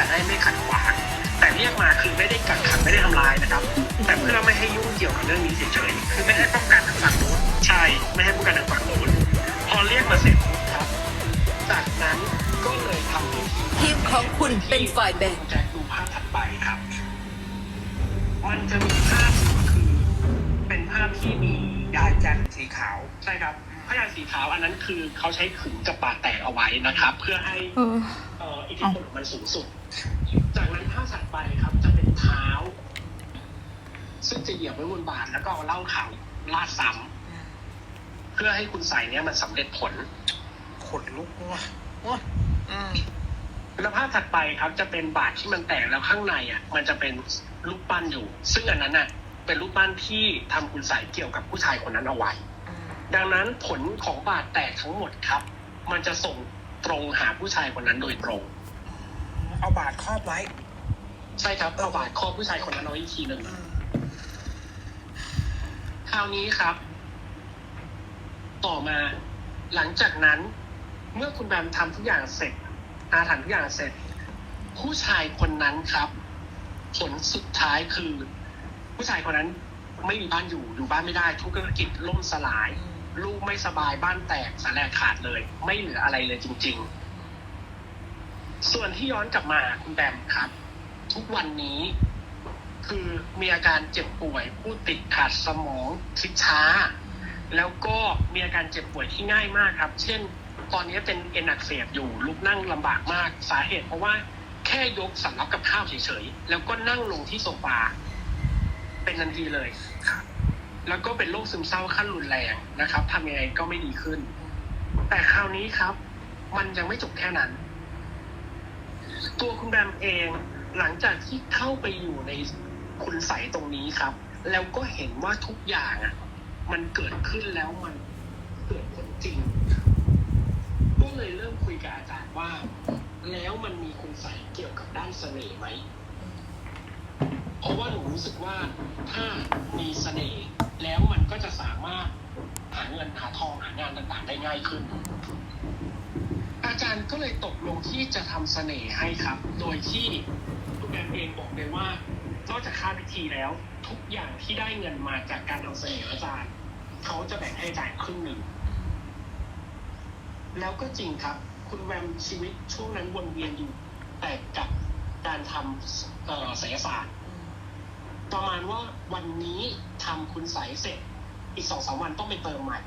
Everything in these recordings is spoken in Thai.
จะได้ไม่ขัดขวาง แต่เรียกมาคือไม่ได้กักขังไม่ได้ทำร้ายนะครับ แต่เพื่อไม่ให้ยุ่งเกี่ยวกับเรื่องนี้เฉยๆคือไม่ให้ป้องกันทางฝั่งนู้นใช่ไม่ให้ผู้การทางฝั่งนู้นพอเรียกมาเสร็จครับ จากนั้นก็เลยทำพิธีทีมของคุณเป็นฝ่ายแบ่งแจ็คดูภาพถัดไปครับ มันจะมีภาพคือเป็นภาพที่มียายจันทร์สีขาวใช่ครับพยานสีขาวอันนั้นคือเขาใช้ขึงกับปากแตกเอาไว้นะครับ เพื่อให้เออเอ่ออิทธิพลของมันสูงสุด จากนั้นภาพถัดไปครับจะเป็นเท้า ซึ่งจะเหยียบไว้บนบาทแล้วก็เอาเหล้าขาวลาดซ้ำเพื่อให้คุณใส่เนี้ยมันสำเร็จผลขนลุกว่ะว่ะอืมแล้วภาพถัดไปครับจะเป็นบาทที่มันแตกแล้วข้างในอะ มันจะเป็นรูปปั้นอยู่ ซึ่งอันนั้นน่ะ เป็นรูปปั้นที่ทำคุณใส่เกี่ยวกับผู้ชายคนนั้นเอาไว้ ดังนั้นผลของบาดแตกทั้งหมดครับ มันจะส่งตรงหาผู้ชายคนนั้นโดยตรง เอาบาดครอบไว้ ใช่ครับเอาบาดครอบผู้ชายคนนั้นเอาไว้อีกทีหนึ่งอืมคราวนี้ครับ ต่อมาหลังจากนั้น เมื่อคุณแบมทำทุกอย่างเสร็จ อาถรรพ์ทุกอย่างเสร็จ ผู้ชายคนนั้นครับ ผลสุดท้ายคือ ผู้ชายคนนั้นไม่มีบ้านอยู่อยู่บ้านไม่ได้ ทุกธุรกิจล่มสลาย ลูกไม่สบายบ้านแตกสาแหลกขาดเลย ไม่เหลืออะไรเลยจริง ๆ ส่วนที่ย้อนกลับมาคุณแบมครับ ทุกวันนี้ คือมีอาการเจ็บป่วยผู้ติดขาดสมองคิดช้า แล้วก็มีอาการเจ็บป่วยที่ง่ายมากครับ เช่น ตอนนี้เป็นเอ็นอักเสบอยู่ลุกนั่งลำบากมากสาเหตุเพราะว่าแค่ยกสำรับกับข้าวเฉยๆแล้วก็นั่งลงที่โซฟาเป็นทันทีเลยครับแล้วก็เป็นโรคซึมเศร้าขั้นรุนแรงนะครับทำยังไงก็ไม่ดีขึ้น แต่คราวนี้ครับ มันยังไม่จบแค่นั้น ตัวคุณแบมเองหลังจากที่เข้าไปอยู่ในคุณใสยตรงนี้ครับ แล้วก็เห็นว่าทุกอย่างอะ มันเกิดขึ้นแล้วมันเกิดผลจริง ก็เลยเริ่มคุยกับอาจารย์ว่า แล้วมันมีคุณใสยเกี่ยวกับด้านเสน่ห์ไหมเพราะว่าหนูรู้สึกว่าถ้ามีเสน่ห์แล้วมันก็จะสามารถหาเงินหาทองหางานต่างๆได้ง่ายขึ้น อาจารย์ก็เลยตกลงที่จะทำเสน่ห์ให้ครับ โดยที่คุณแอมเองบอกเลยว่านอกจากค่าพิธีแล้ว ทุกอย่างที่ได้เงินมาจากการทำเสน่ห์อาจารย์เขาจะแบ่งให้อาจารย์ครึ่งหนึ่ง แล้วก็จริงครับ คุณแวมชีวิตช่วงนั้นวนเวียนอยู่แต่กับการทำเอ่อศิลศาสตร์ประมาณว่าวันนี้ทำคุณใสยเสร็จ อีกสองสามวันต้องไปเติมใหม่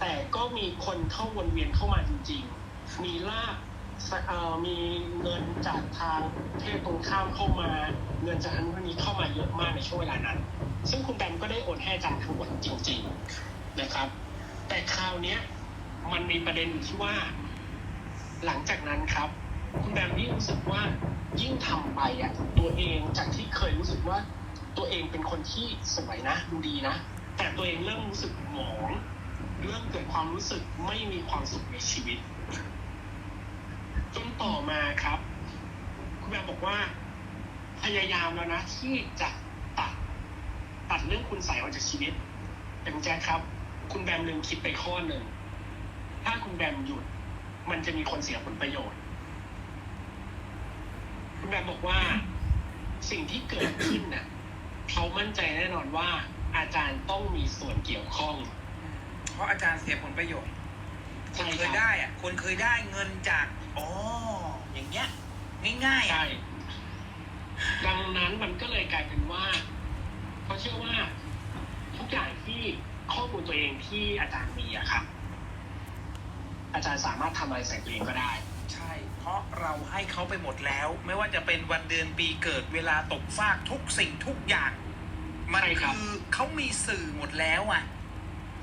แต่ก็มีคนเข้าวนเวียนเข้ามาจริงๆ มีลาบเอ่อมีเงินจากทางเพศตรงข้ามเข้ามา เงินจากทางนู้นนี้เข้ามาเยอะมากในช่วงเวลานั้น ซึ่งคุณแบมก็ได้โอนให้อาจารย์ทั้งหมดจริง ๆนะครับ แต่คราวเนี้ยมันมีประเด็นอยู่ที่ว่า หลังจากนั้นครับ คุณแบมยิ่งรู้สึกว่ายิ่งทำไปอะตัวเองจากที่เคยรู้สึกว่าตัวเองเป็นคนที่สวยนะดูดีนะ แต่ตัวเองเริ่มรู้สึกหมองเริ่มเกิดความรู้สึกไม่มีความสุขในชีวิต จนต่อมาครับ คุณแบมบอกว่า พยายามแล้วนะ ที่จะตัด ตัดเรื่องคุณใส่ออกจากชีวิตแต่คุณแจ๊คครับ คุณแบมลืมคิดไปข้อหนึ่ง ถ้าคุณแบมหยุด มันจะมีคนเสียผลประโยชน์ คุณแบมบอกว่า สิ่งที่เกิดขึ้นน่ะเขามั่นใจแน่นอนว่า อาจารย์ต้องมีส่วนเกี่ยวข้อง เพราะอาจารย์เสียผลประโยชน์คใช่นเคคยรับได้อะคนเคยได้เงินจาก อ๋ออย่างเงี้ยง่ายๆใช่อะดังนั้นมันก็เลยกลายเป็นว่าเขาเชื่อว่า ทุกอย่างที่ข้อมูลตัวเองที่อาจารย์มีอะครับ อาจารย์สามารถทำอะไรใส่ตัวเองก็ได้ ใช่ เพราะเราให้เขาไปหมดแล้ว ไม่ว่าจะเป็นวันเดือนปีเกิดเวลาตกฟากทุกสิ่งทุกอย่าง มันใช่ครับ คือเขามีสื่อหมดแล้วอะ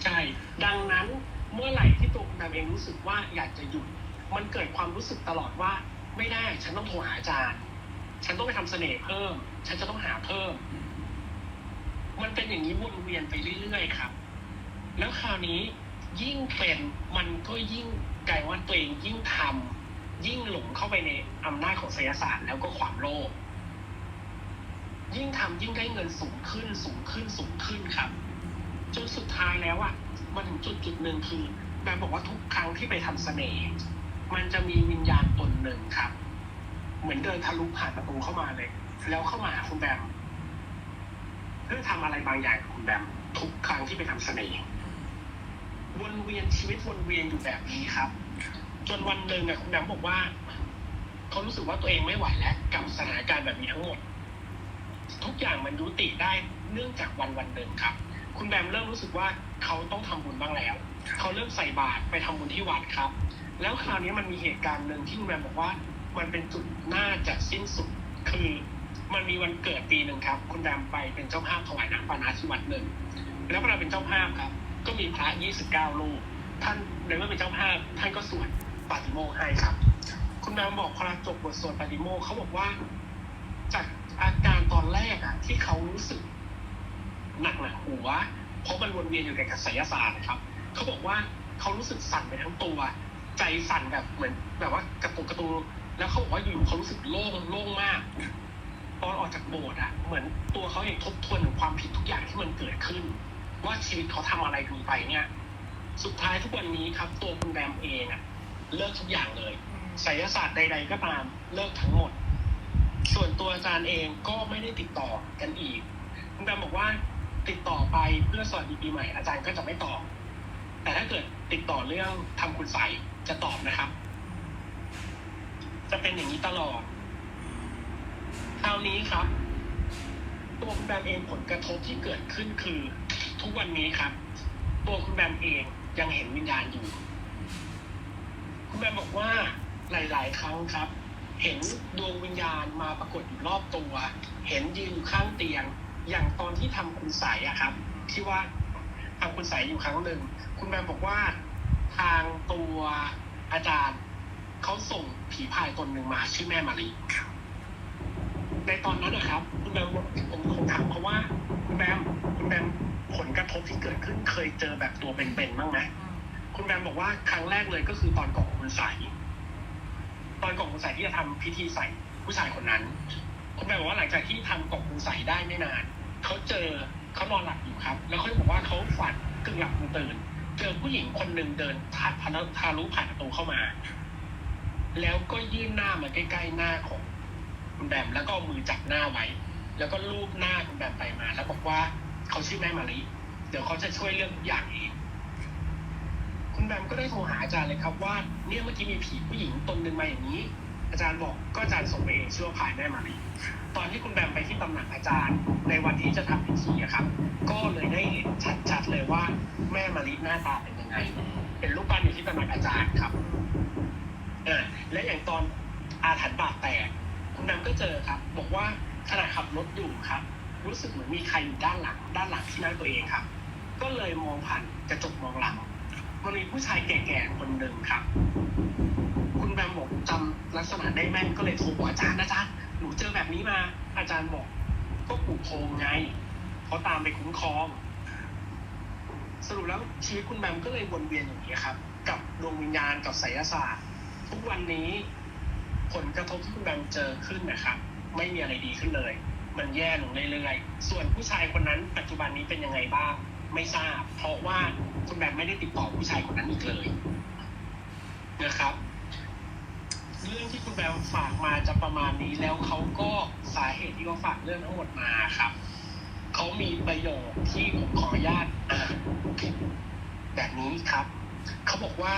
ใช่ ดังนั้นเมื่อไหร่ที่ตัวคุณแบมเองรู้สึกว่าอยากจะหยุด มันเกิดความรู้สึกตลอดว่า ไม่ได้ ฉันต้องโทรหาอาจารย์ ฉันต้องไปทำเสน่ห์เพิ่ม ฉันจะต้องหาเพิ่ม มันเป็นอย่างนี้วนเวียนไปเรื่อยๆครับ แล้วคราวนี้ยิ่งเป็นมันก็ยิ่งกลายว่าตัวเองยิ่งทำยิ่งหลงเข้าไปในอำนาจของไสยศาสตร์แล้วก็ความโลภยิ่งทำยิ่งได้เงินสูงขึ้นสูงขึ้นสูงขึ้นครับจนสุดท้ายแล้วอะมาถึงจุดจุดหนึ่งคือแบบบอกว่าทุกครั้งที่ไปทำเสน่ห์ มันจะมีวิญญาณตนหนึ่งครับ เหมือนเดินทะลุผ่านประตูเข้ามาเลย แล้วเข้ามาหาคุณแบมเพื่อทำอะไรบางอย่างกับคุณแบมทุกครั้งที่ไปทำเสน่ห์วนเวียนชีวิตวนเวียนอยู่แบบนี้ครับ จนวันหนึ่งอะคุณแบมบอกว่าเขารู้สึกว่าตัวเองไม่ไหวแล้วกับสถานการณ์แบบนี้ทั้งหมด ทุกอย่างมันยุติได้เนื่องจากวันวันหนึ่งครับ คุณแบมเริ่มรู้สึกว่าเขาต้องทำบุญบ้างแล้ว เขาเริ่มใส่บาตรไปทำบุญที่วัดครับ แล้วคราวนี้มันมีเหตุการณ์หนึ่งที่คุณแบมบอกว่า มันเป็นจุดน่าจะสิ้นสุด คือมันมีวันเกิดปีหนึ่งครับ คุณแบมไปเป็นเจ้าภาพถวายน้ำปานะที่วัดหนึ่งแล้วเวลาเป็นเจ้าภาพครับ ก็มีพระ29รูปท่านในเมื่อเป็นเจ้าภาพท่านก็สวดปาติโมกให้ครับ คุณแบมบอกพอจบบทสวดปาติโมกเขาบอกว่า จากอาการตอนแรกอะที่เขารู้สึกหนักหนักหัวเพราะมันวนเวียนอยู่กับไสยศาสตร์นะครับเขาบอกว่าเขารู้สึกสั่นไปทั้งตัว ใจสั่นแบบเหมือน แบบว่ากระตุกกระตูแล้วเขาบอกว่าอยู่ๆเขารู้สึกโล่งโล่งมาก ตอนออกจากโบสถ์อะเหมือนตัวเขาเองทบทวนถึงความผิดทุกอย่างที่มันเกิดขึ้น ว่าชีวิตเขาทำอะไรลงไปเนี่ย สุดท้ายทุกวันนี้ครับ ตัวคุณแบมเองอะเลิกทุกอย่างเลยไสยศาสตร์ใด ๆ ก็ตามเลิกทั้งหมด ส่วนตัวอาจารย์เองก็ไม่ได้ติดต่อกันอีกคุณแบมบอกว่าติดต่อไปเพื่อสวัสดีปีใหม่อาจารย์ก็จะไม่ตอบแต่ถ้าเกิด ติดต่อเรื่องทำคุณใสจะตอบนะครับ จะเป็นอย่างนี้ตลอดคราวนี้ครับ ตัวคุณแบมเองผลกระทบที่เกิดขึ้นคือ ทุกวันนี้ครับ ตัวคุณแบมเองยังเห็นวิญญาณอยู่ คุณแบมบอกว่าหลาย ๆ ครั้งครับ เห็นดวงวิญญาณมาปรากฏอยู่รอบตัว เห็นยืนอยู่ข้างเตียง อย่างตอนที่ทำคุณใสอะครับ ที่ว่า ทำคุณใสยอยู่ครั้งหนึ่ง คุณแบมบอกว่าทางตัวอาจารย์เขาส่งผีพายตนหนึ่งมา ชื่อแม่มารีในตอนนั้นนะครับ คุณแบมผมผมถามเขาว่า คุณแบมคุณแบมผลกระทบที่เกิดขึ้นเคยเจอแบบตัวเป็นๆบ้างไหมคุณแบมบอกว่าครั้งแรกเลยก็คือตอนก่อนคุณใสยตอนก่อนคุณใสยที่จะทำพิธีใส่ผู้ชายคนนั้น คุณแบมบอกว่าหลังจากที่ทำกล่องคุณใสยได้ไม่นานเขาเจอ เขานอนหลับอยู่ครับ แล้วเขาบอกว่าเขาฝันกึ่งหลับกึ่งตื่น เจอผู้หญิงคนหนึ่งเดินทะทะทะลุผ่านประตูเข้ามา แล้วก็ยื่นหน้ามาใกล้ๆหน้าของคุณแบมแล้วก็เอามือจับหน้าไว้ แล้วก็ลูบหน้าคุณแบมไปมา แล้วบอกว่าเขาชื่อแม่มารีเดี๋ยวเขาจะช่วยเรื่องทุกอย่างเองคุณแบมก็ได้โทรหาอาจารย์เลยครับว่าเนี่ยเมื่อกี้มีผีผู้หญิงตนหนึ่งมาอย่างนี้ อาจารย์บอกก็อาจารย์ส่งไปเองชื่อว่าพายแม่มารี อนที่คุณแบมไปที่ตำหนักอาจารย์ ในวันที่จะทำพิธีอะครับ ก็เลยได้เห็นชัดๆเลยว่า แม่มารีหน้าตาเป็นยังไง เป็นรูปปั้นอยู่ที่ตำหนักอาจารย์ครับเออและอย่างตอนอาถรรพ์บาดแตกคุณแบมก็เจอครับ บอกว่าขณะขับรถอยู่ครับ รู้สึกเหมือนมีใครอยู่ด้านหลัง ด้านหลังที่นั่งตัวเองครับ ก็เลยมองผ่านกระจกมองหลังมันมีผู้ชายแก่ๆคนหนึ่งครับ คุณแบมบอกจำลักษณะได้แม่นก็เลยโทรบอกอาจารย์อาจารย์ หนูเจอแบบนี้มา อาจารย์บอกก็ปู่โพงไงเขาตามไปคุ้มครอง สรุปแล้วชีวิตคุณแบมก็เลยวนเวียนอย่างนี้ครับ กับดวงวิญญาณกับไสยศาสตร์ ทุกวันนี้ ผลกระทบที่คุณแบมเจอขึ้นนะครับ ไม่มีอะไรดีขึ้นเลย มันแย่ลงเรื่อยๆส่วนผู้ชายคนนั้น ปัจจุบันนี้เป็นยังไงบ้าง ไม่ทราบ เพราะว่าคุณแบมไม่ได้ติดต่อผู้ชายคนนั้นอีกเลยนะครับ เรื่องที่คุณแบมฝากมาจะประมาณนี้ แล้วเขาก็สาเหตุที่เขาฝากเรื่องทั้งหมดมาครับเขามีประโยคที่ผมขออนุญาตอ่านแบบนี้ครับเขาบอกว่า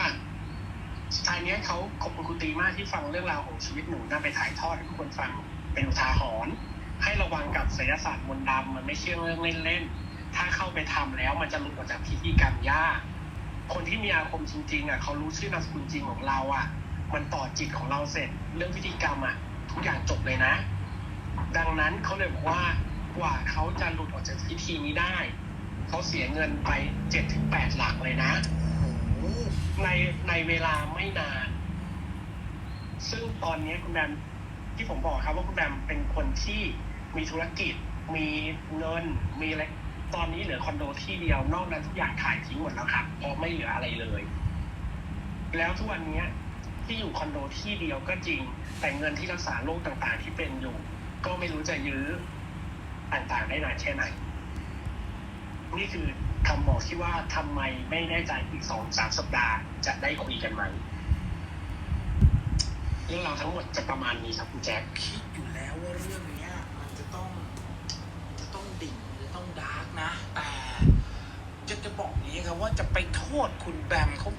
ชายนี้เขาขอบคุณคุณตีมากที่ฟังเรื่องราวของชีวิตหนูน่าไปถ่ายทอดให้ทุกคนฟังเป็นอุทาหรณ์ให้ระวังกับศิลศาสตร์มนต์ดำมันไม่เชื่อเรื่องเล่นๆถ้าเข้าไปทำแล้วมันจะหลุดออกจากพิธีกรรมยากคนที่มีอาคมจริงๆอะเขารู้ชื่อนามสกุลจริงของเราอะ มันต่อจิตของเราเสร็จ เรื่องพิธีกรรมอะทุกอย่างจบเลยนะ ดังนั้นเขาเลยบอกว่ากว่าเขาจะหลุดออกจากพิธีนี้ได้เขาเสียเงินไปเจ็ดถึงแปดหลักเลยนะ ในในเวลาไม่นาน ซึ่งตอนนี้คุณแบมที่ผมบอกครับว่าคุณแบมเป็นคนที่มีธุรกิจ มีเงิน มีอะไร ตอนนี้เหลือคอนโดที่เดียวนอกนั้นทุกอย่างขายทิ้งหมดแล้วครับเพราะไม่เหลืออะไรเลย แล้วทุกวันนี้ ที่อยู่คอนโดที่เดียวก็จริง แต่เงินที่รักษาโรคต่างๆ ที่เป็นอยู่ ก็ไม่รู้จะยื้อต่างๆได้นานแค่ไหน นี่คือคำบอกที่ว่าทำไมไม่แน่ใจอีกสองสามสัปดาห์จะได้คุยกันไหมเรื่องราวทั้งหมดจะประมาณนี้ครับคุณแจ็คคิดอยู่แล้วว่าเรื่องเนี้ยมันจะต้องจะต้องดิ่งหรือต้องดาร์กนะ แต่จะจะบอกนี้ครับว่าจะไปโทษคุณแบมเขา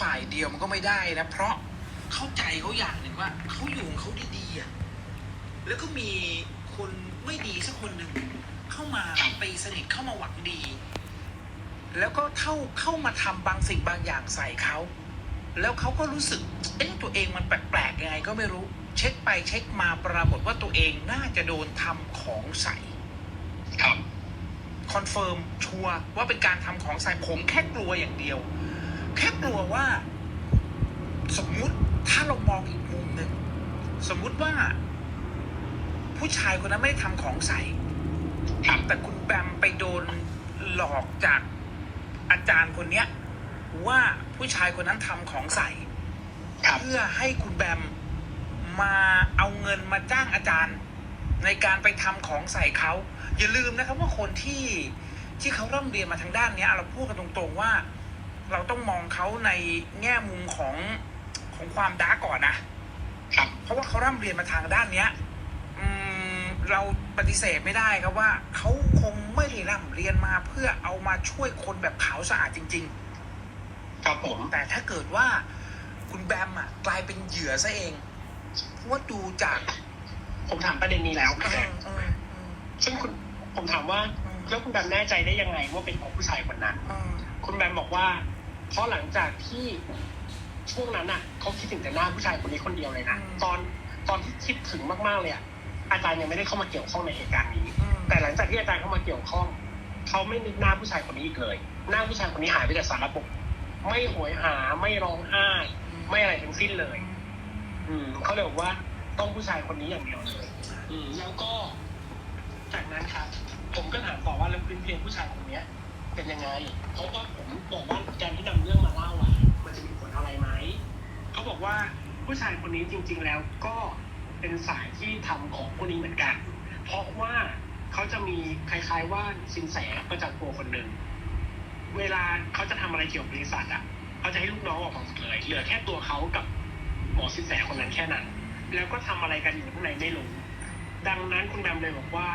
ฝ่ายเดียวมันก็ไม่ได้นะ เพราะเข้าใจเขาอย่างหนึ่งว่าเขาอยู่ของเขาดีๆอะแล้วก็มีคนไม่ดีสักคนหนึ่งเข้ามาตีสนิทเข้ามาหวังดี แล้วก็เข้าเข้ามาทำบางสิ่งบางอย่างใส่เขาแล้วเขาก็รู้สึกเอ๊ะตัวเองมันแปลกๆยังไงก็ไม่รู้ เช็คไปเช็คมาปรากฏว่าตัวเองน่าจะโดนทำของใส่ครับคอนเฟิร์มชัวร์ว่าเป็นการทำของใส่ผมแค่กลัวอย่างเดียว แค่กลัวว่า สมมุติถ้าเรามองอีกมุมหนึ่งสมมุติว่า ผู้ชายคนนั้นไม่ได้ทำของใส่ครับแต่คุณแบมไปโดนหลอกจากอาจารย์คนเนี้ย ว่าผู้ชายคนนั้นทำของใส่ครับเพื่อให้คุณแบมมาเอาเงินมาจ้างอาจารย์ ในการไปทำของใส่เขาอย่าลืมนะครับว่าคนที่ที่เขาร่ำเรียนมาทางด้านเนี้ยเราพูดกันตรงๆว่า เราต้องมองเขาในแง่มุมของของความดาร์กก่อนนะ ครับ เพราะว่าเขาร่ำเรียนมาทางด้านเนี้ย อืมเราปฏิเสธไม่ได้ครับว่าเขาคงไม่ได้ร่ำเรียนมาเพื่อเอามาช่วยคนแบบขาวสะอาดจริง ครับผม ๆ แต่ถ้าเกิดว่าคุณแบมอะกลายเป็นเหยื่อซะเองเพราะว่าดูจากผมถามประเด็นนี้แล้วคุณแจ็คเออเออซึ่งคุณผมถามว่าอืมแล้วคุณแบมแน่ใจได้ยังไงว่าเป็นของผู้ชายคนนั้นเออคุณแบมบอกว่า เพราะหลังจากที่ช่วงนั้นน่ะเขาคิดถึงแต่หน้าผู้ชายคนนี้คนเดียวเลยนะตอนตอนที่คิดถึงมากๆเลยอะอาจารย์ยังไม่ได้เข้ามาเกี่ยวข้องในเหตุการณ์นี้เออแต่หลังจากที่อาจารย์เข้ามาเกี่ยวข้องเขาไม่นึกหน้าผู้ชายคนนี้อีกเลย หน้าผู้ชายคนนี้หายไปจากสารระบบไม่โหยหาไม่ร้องไห้ ไม่อะไรทั้งสิ้นเลย อืมเขาเลยบอกว่าต้องผู้ชายคนนี้อย่างเดียวเลยอืมแล้วก็จากนั้นครับผมก็ถามต่อว่าแล้วพื้นเพผู้ชายคนเนี้ย เป็นยังไงเพราะว่าผมบอกว่าการที่นำเรื่องมาเล่าอะ มันจะมีผลอะไรไหมเขาบอกว่าผู้ชายคนนี้จริง ๆ แล้วก็เป็นสายที่ทำของพวกนี้เหมือนกัน เพราะว่าเขาจะมีคล้าย ๆ ว่าสินแสประจำตัวคนหนึ่งเวลาเขาจะทำอะไรเกี่ยวกับบริษัทอะเขาจะให้ลูกน้องออกมาหมดเลยเหลือแค่ตัวเขากับหมอสินแสคนนั้นแค่นั้น แล้วก็ทำอะไรกันอยู่ข้างในไม่รู้ดังนั้นคุณแบมเลยบอกว่า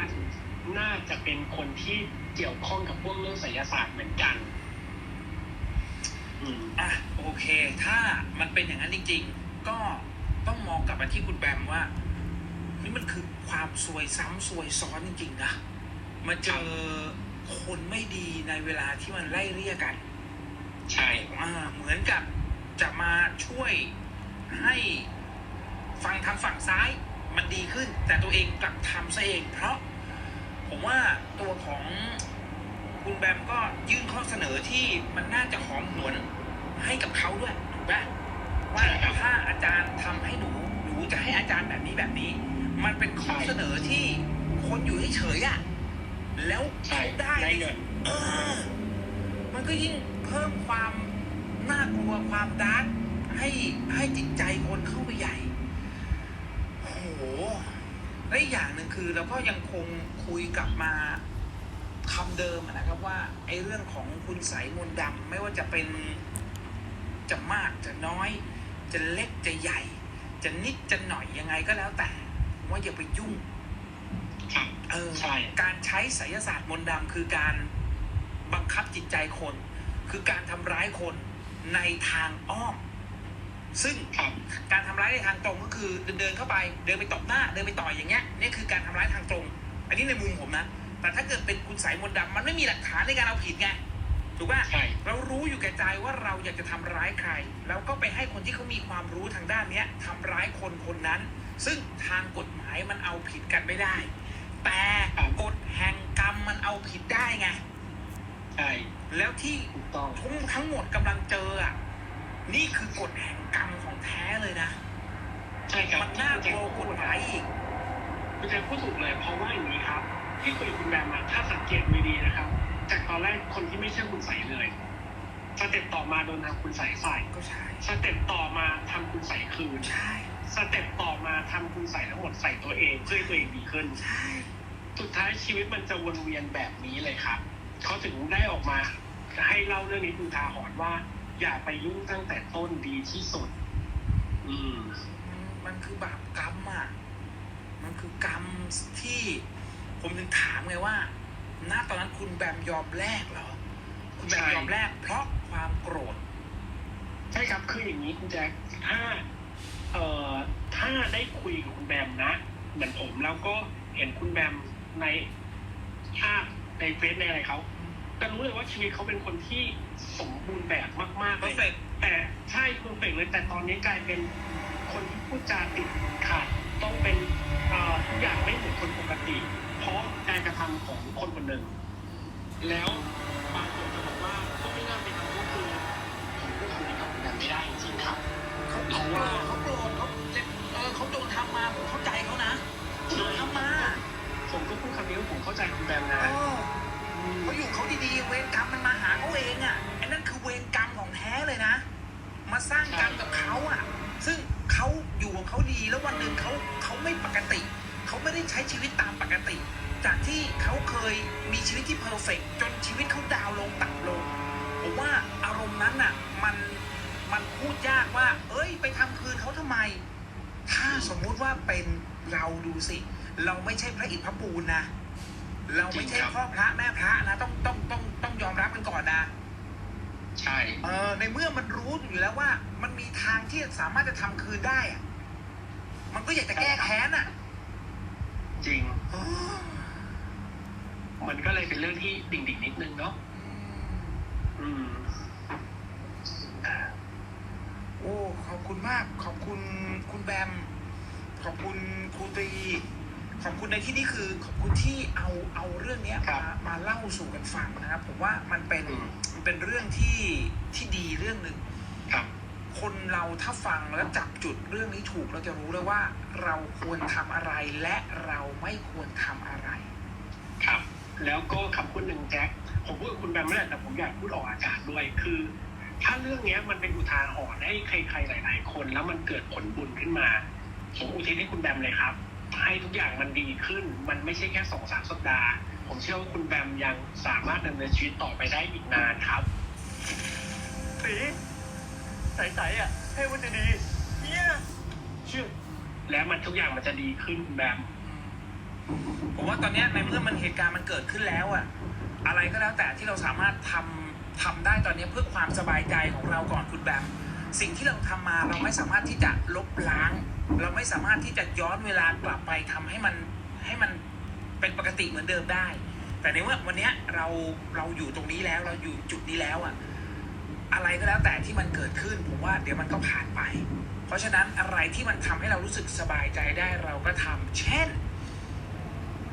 น่าจะเป็นคนที่ เกี่ยวข้องกับพวกเรื่องไสยศาสตร์เหมือนกัน อืม อะโอเค ถ้ามันเป็นอย่างนั้นจริงๆ ก็ต้องมองกลับมาที่คุณแบมว่า นี่มันคือความซวยซ้ำซวยซ้อนจริงๆนะมาเจอคนไม่ดีในเวลาที่มันไล่เรียกกัน ใช่อ่าเหมือนกับจะมาช่วยให้ฝั่งทางฝั่งซ้ายมันดีขึ้น แต่ตัวเองกลับทำซะเองเพราะ ผมว่าตัวของคุณแบมก็ยื่นข้อเสนอที่มันน่าจะหอมหวนให้กับเขาด้วยถูกปะว่าถ้าอาจารย์ทำให้หนูหนูจะให้อาจารย์แบบนี้แบบนี้ มันเป็นข้อเสนอที่คนอยู่เฉยๆอะแล้วเขาได้ได้เงินเออมันก็ยิ่งเพิ่มความน่ากลัวความดาร์กให้ให้จิตใจคนเข้าไปใหญ่ และอีกอย่างหนึ่งคือเราก็ยังคงคุยกลับมาคำเดิมอะนะครับว่าไอ้เรื่องของคุณใสยมนต์ดำไม่ว่าจะเป็นจะมากจะน้อย จะเล็กจะใหญ่ จะนิดจะหน่อยยังไงก็แล้วแต่ผมว่าอย่าไปยุ่งครับเออใช่การใช้ไสยศาสตร์มนต์ดำคือการบังคับจิตใจคน คือการทำร้ายคนในทางอ้อม ซึ่งครับการทำร้ายในทางตรงก็คือเดินเดินเข้าไปเดินไปตบหน้า เดินไปต่อยอย่างเงี้ยนี่คือการทำร้ายทางตรง อันนี้ในมุมผมนะ แต่ถ้าเกิดเป็นคุณสายมนต์ดำมันไม่มีหลักฐานในการเอาผิดไงถูกป่ะใช่เรารู้อยู่แก่ใจว่าเราอยากจะทำร้ายใคร แล้วก็ไปให้คนที่เขามีความรู้ทางด้านเนี้ยทำร้ายคนคนนั้น ซึ่งทางกฎหมายมันเอาผิดกันไม่ได้ แต่กฎแห่งกรรมมันเอาผิดได้ไงใช่แล้วที่ถูกต้องทั้งทั้งหมดกำลังเจออะ นี่คือกฎแห่งกรรมของแท้เลยนะ ใช่ครับมันน่ากลัวกฎหมายอีกคุณแจ็คพูดถูกเลยเพราะว่าอย่างนี้ครับ ที่คุยกับคุณแบมมาถ้าสังเกตดูดีๆนะครับ จากตอนแรกคนที่ไม่เชื่อคุณใสเลยสเต็ปต่อมาโดนทางคุณใสใส่ก็ใช่สเต็ปต่อมาทำคุณใสคืนใช่สเต็ปต่อมาทำคุณใสทั้งหมดใส่ตัวเองเพื่อให้ตัวเองดีขึ้นใช่สุดท้ายชีวิตมันจะวนเวียนแบบนี้เลยครับเขาถึงได้ออกมาให้เล่าเรื่องนี้คุณทาหอนว่า อย่าไปยุ่งตั้งแต่ต้นดีที่สุดอืมอืม มันคือบาปกรรมอะ มันคือกรรมที่ผมถึงถามไงว่า ณ ตอนนั้นคุณแบมยอมแลกเหรอ คุณแบมใช่ยอมแลกเพราะความโกรธ ใช่ครับ คืออย่างนี้คุณแจ็ค ถ้า เอ่อ ถ้าได้คุยกับคุณแบมนะ เหมือนผมแล้วก็เห็นคุณแบมในภาพในเฟซในอะไรเขา จะรู้เลยว่าชีวิตเขาเป็นคนที่สมบูรณ์แบบมากๆเลย perfect แต่ใช่เพอร์เฟกเลยแต่ตอนนี้กลายเป็นคนที่พูดจาติดขัดต้องเป็นเอ่อทุกอย่างไม่เหมือนคนปกติ เพราะการกระทำของคนคนหนึ่งแล้ว ดูสิ เราไม่ใช่พระอิฐพระปูนนะ เราไม่ใช่จริงครับพ่อพระแม่พระนะต้องต้องต้องต้องยอมรับกันก่อนนะใช่เออในเมื่อมันรู้อยู่แล้วว่า มันมีทางที่สามารถจะทำคืนได้อะมันก็อยากจะแก้แค้นอะ จริงเออมันก็เลยเป็นเรื่องที่ดิ่งๆนิดนึงเนาะอืมโอ้ขอบคุณมาก ขอบคุณคุณแบม ขอบคุณครูตรีขอบคุณในที่นี้คือขอบคุณที่เอาเอาเรื่องเนี้ยครัมาบมาเล่าสู่กันฟังนะครับ ผมว่ามันเป็นอืมมันเป็นเรื่องที่ที่ดีเรื่องหนึ่งครับคนเราถ้าฟังแล้วจับจุดเรื่องนี้ถูกเราจะรู้เลยว่าเราควรทำอะไรและเราไม่ควรทำอะไร ครับ แล้วก็คำพูดหนึ่งแจ็คผมพูดกับคุณแบมไม่ได้แต่ผมอยากพูดออกอากาศด้วย คือ ถ้าเรื่องเนี้ยมันเป็นอุทาหรณ์ให้ใครๆหลาย ๆ คน แล้วมันเกิดผลบุญขึ้นมา ผมอุทิศให้คุณแบมเลยครับ ให้ทุกอย่างมันดีขึ้น มันไม่ใช่แค่สองสามสัปดาห์ ผมเชื่อว่าคุณแบมยังสามารถดำเนินชีวิตต่อไปได้อีกนานครับสีใสๆอะ ให้มันจะดีเนี่ยเชื่อและมันทุกอย่างมันจะดีขึ้นคุณแบม ผมว่าตอนเนี้ยในเมื่อมันเหตุการณ์มันเกิดขึ้นแล้วอะอะไรก็แล้วแต่ที่เราสามารถทำทำได้ตอนนี้เพื่อความสบายใจของเราก่อนคุณแบม สิ่งที่เราทำมาเราไม่สามารถที่จะลบล้าง เราไม่สามารถที่จะย้อนเวลากลับไปทำให้มันให้มันเป็นปกติเหมือนเดิมได้ แต่ในเมื่อวันเนี้ยเราเราอยู่ตรงนี้แล้วเราอยู่จุดนี้แล้วอะอะไรก็แล้วแต่ที่มันเกิดขึ้นผมว่าเดี๋ยวมันก็ผ่านไป เพราะฉะนั้นอะไรที่มันทำให้เรารู้สึกสบายใจได้เราก็ทำเช่น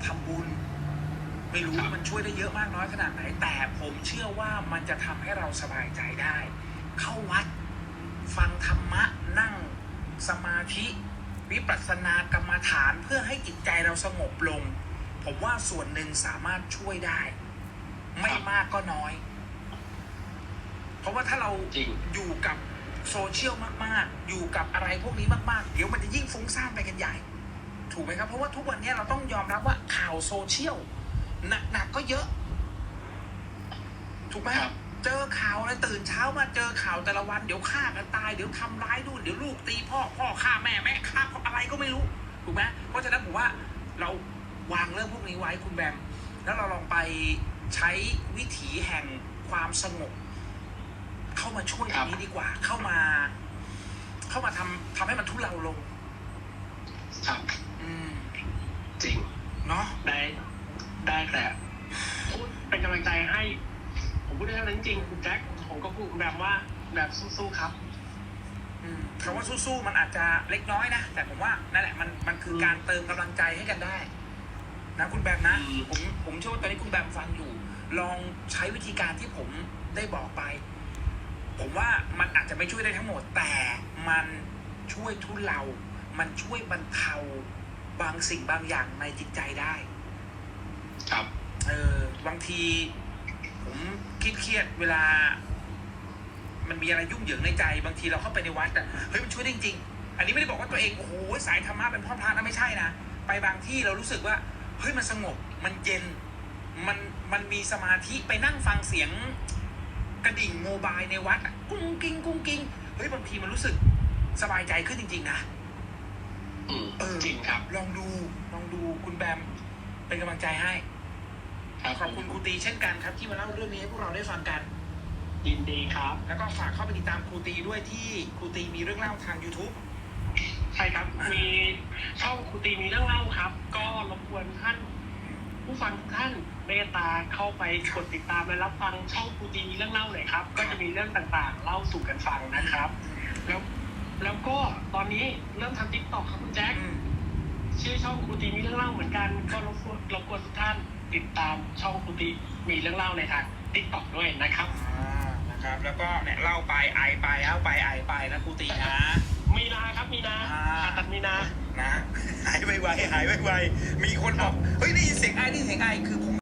ทำบุญไม่รู้ครับว่ามันช่วยได้เยอะมากน้อยขนาดไหน แต่ผมเชื่อว่ามันจะทำให้เราสบายใจได้ เข้าวัด ฟังธรรมะนั่ง สมาธิวิปัสสนากรรมฐานเพื่อให้จิตใจเราสงบลง ผมว่าส่วนหนึ่งสามารถช่วยได้ ไม่มากก็น้อย เพราะว่าถ้าเราจริงอยู่กับโซเชียลมากๆ อยู่กับอะไรพวกนี้มากๆ เดี๋ยวมันจะยิ่งฟุ้งซ่านไปกันใหญ่ ถูกไหมครับ เพราะว่าทุกวันนี้เราต้องยอมรับว่าข่าวโซเชียลหนักๆก็เยอะ ถูกไหมครับ เจอข่าวอะไรตื่นเช้ามาเจอข่าวแต่ละวันเดี๋ยวฆ่ากันตายเดี๋ยวทำร้ายนู่นเดี๋ยวลูกตีพ่อพ่อฆ่าแม่แม่ฆ่าอะไรก็ไม่รู้ถูกไหมเพราะฉะนั้นผมว่าเราวางเรื่องพวกนี้ไว้คุณแบมแล้วเราลองไปใช้วิถีแห่งความสงบ เข้ามาช่วยตรงนี้ดีกว่า เข้ามา เข้ามาทำทำให้มันทุเลาลง ครับ อืม จริง เนาะได้ได้แต่พูดเป็นกำลังใจให้ผม พูดได้เท่านั้นจริงคุณแจ็คผมก็พูดแบบว่าแบบสู้ๆครับอืมคำว่าสู้ๆมันอาจจะเล็กน้อยนะ แต่ผมว่านั่นแหละมันมันคือการเติมกำลังใจให้กันได้ นะคุณแบมนะอืมผมผมเชื่อว่าตอนนี้คุณแบมฟังอยู่ ลองใช้วิธีการที่ผมได้บอกไป ผมว่ามันอาจจะไม่ช่วยได้ทั้งหมด แต่มันช่วยทุเลา มันช่วยบรรเทาบางสิ่งบางอย่างในจิตใจได้ ครับ เออบางทีผม คิดเครียดๆเวลา มันมีอะไรยุ่งเหยิงในใจ บางทีเราเข้าไปในวัดอะเฮ้ยมันช่วยได้จริงๆอันนี้ไม่ได้บอกว่าตัวเองโอ้โหสายธรรมะเป็นพ่อพระนะไม่ใช่นะไปบางที่เรารู้สึกว่าเฮ้ยมันสงบมันเย็นมันมันมีสมาธิไปนั่งฟังเสียงกระดิ่งโมบายในวัดอะกุ้งกิ้งกุ้งกิ้งเฮ้ยบางทีมันรู้สึกสบายใจขึ้นจริง ๆ นะอืมเออจริงครับ ลองดูลองดูคุณแบมเป็นกำลังใจให้ ครับขอบคุณครูตีเช่นกันครับที่มาเล่าเรื่องนี้ให้พวกเราได้ฟังกัน ยินดีครับ แล้วก็ฝากเข้าไปติดตามครูตีด้วยที่ครูตีมีเรื่องเล่าทาง YouTube ใช่ครับ มีช่องครูตีมีเรื่องเล่าครับ ก็รบกวนท่าน ผู้ฟังทุกท่านเมตตาเข้าไปกดติดตามและรับฟังช่องครูตีมีเรื่องเล่าหน่อยครับ ก็จะมีเรื่องต่างๆ เล่าสู่กันฟังนะครับ แล้วแล้วก็ตอนนี้เริ่มทำติ๊กต็อกครับคุณแจ็คอืมชื่อช่องครูตีมีเรื่องเล่าเหมือนกัน ก็รบกวนรบกวนทุกท่าน ติดตามช่องครูตีมีเรื่องเล่าในทางติ๊กต็อกด้วยนะครับ อ่านะครับ แล้วก็เนี่ยเล่าไปไอไปเล่าไปไอไปนะครูตีนะ มีนาครับมีนาอ่าผ่าตัดมีนา นะ หายไวๆหายไวๆมีคนบอกเฮ้ยได้ยินเสียงไอได้ยินเสียงไอคือผม